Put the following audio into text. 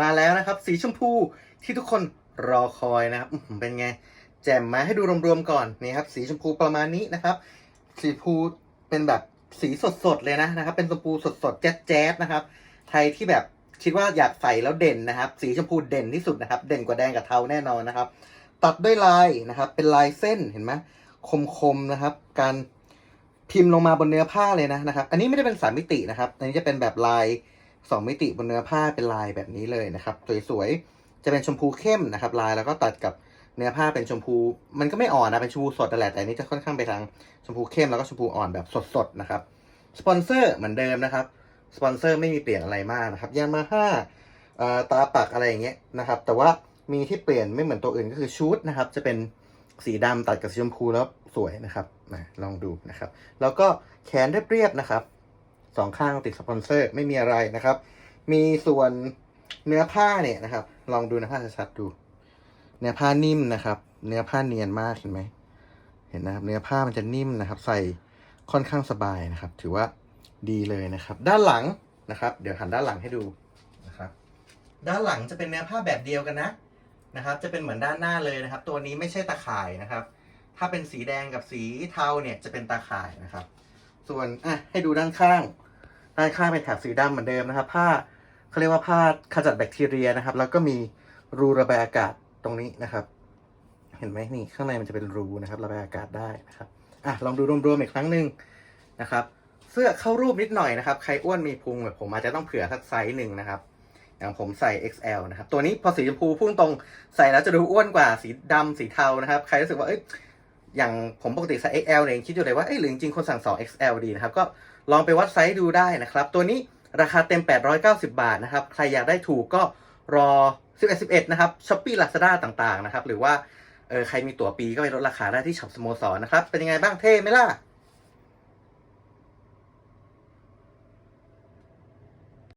มาแล้วนะครับ สีชมพูที่ทุกคนรอคอยนะครับเป็นไง แจ่มมาให้ดูรวมๆก่อนนี่ครับ สีชมพูประมาณนี้นะครับ สีชมพูเป็นแบบสีสดๆเลยนะนะครับ เป็นชมพูสดๆแจ๊ดๆนะครับ ใครที่แบบคิดว่าอยากใส่แล้วเด่นนะครับ สีชมพูเด่นที่สุดนะครับ เด่นกว่าแดงกับเทาแน่นอนนะครับ ตัดด้วยลายนะครับ เป็นลายเส้นเห็นไหมคมๆนะครับ การพิมพ์ลงมาบนเนื้อผ้าเลยนะนะครับ อันนี้ไม่ได้เป็นสามมิตินะครับ อันนี้จะเป็นแบบลาย สองมิติบนเนื้อผ้าเป็นลายแบบนี้เลยนะครับ สวยๆ จะเป็นชมพูเข้มนะครับ ลายแล้วก็ตัดกับเนื้อผ้าเป็นชมพู มันก็ไม่อ่อนนะ เป็นชมพูสดนั่แหละแต่อันนี้จะค่อนข้างไปทางชมพูเข้มแล้วก็ชมพูอ่อนแบบสดๆนะครับสปอนเซอร์เหมือนเดิมนะครับสปอนเซอร์ไม่มีเปลี่ยนอะไรมากนะครับยามาฮ่าตาปักอะไรอย่างเงี้ยนะครับ แต่ว่ามีที่เปลี่ยนไม่เหมือนตัวอื่นก็คือชุดนะครับ จะเป็นสีดำตัดกับสีชมพูแล้วสวยนะครับมาลองดูนะครับ แล้วก็แขนเรียบๆนะครับ สองข้างติดสปอนเซอร์ไม่มีอะไรนะครับ มีส่วนเนื้อผ้าเนี่ยนะครับ ลองดูนื้อผ้าชัดๆดู เนื้อผ้านิ่มนะครับ เนื้อผ้าเนียนมากเห็นไหมเห็นนะครับ เนื้อผ้ามันจะนิ่มนะครับ ใส่ค่อนข้างสบายนะครับ ถือว่าดีเลยนะครับ ด้านหลังนะครับ เดี๋ยวหันด้านหลังให้ดูนะครับ ด้านหลังจะเป็นเนื้อผ้าแบบเดียวกันนะนะครับ จะเป็นเหมือนด้านหน้าเลยนะครับ ตัวนี้ไม่ใช่ตาข่ายนะครับ ถ้าเป็นสีแดงกับสีเทาเนี่ยจะเป็นตาข่ายนะครับ ส่วนอะให้ดูด้านข้าง ด้านข้างเป็นแถบสีดำเหมือนเดิมนะครับ ผ้าเขาเรียกว่าผ้าขจัดแบคทีเรียนะครับ แล้วก็มีรูระบายอากาศตรงนี้นะครับ เห็นไหมนี่ข้างในมันจะเป็นรูนะครับ ระบายอากาศได้นะครับอะลองดูรวมๆอีกครั้งหนึ่งนะครับ เสื้อเข้ารูปนิดหน่อยนะครับ ใครอ้วนมีพุงแบบผมอาจจะต้องเผื่อสักไซส์หนึ่งนะครับอย่างผมใส่ XL นะครับ ตัวนี้พอสีชมพูพุ่งตรงใส่แล้วจะดูอ้วนกว่าสีดำสีเทานะครับ ใครรู้สึกว่าเอ้ย อย่างผมปกติใส่ XL เนี่ยคิดอยู่เลยว่าเอ้ยหรือจริงๆคนสั่ง 2 XL ดีนะครับ ก็ลองไปวัดไซส์ดูได้นะครับ ตัวนี้ราคาเต็ม 890 บาทนะครับ ใครอยากได้ถูกก็รอ 11 11 นะครับช้อปปี้ลาซาด้าต่างๆนะครับ หรือว่าเออใครมีตั๋วปีก็ไปลดราคาได้ที่ช็อปสโมสรนะครับ เป็นยังไงบ้างเท่ไหมล่ะ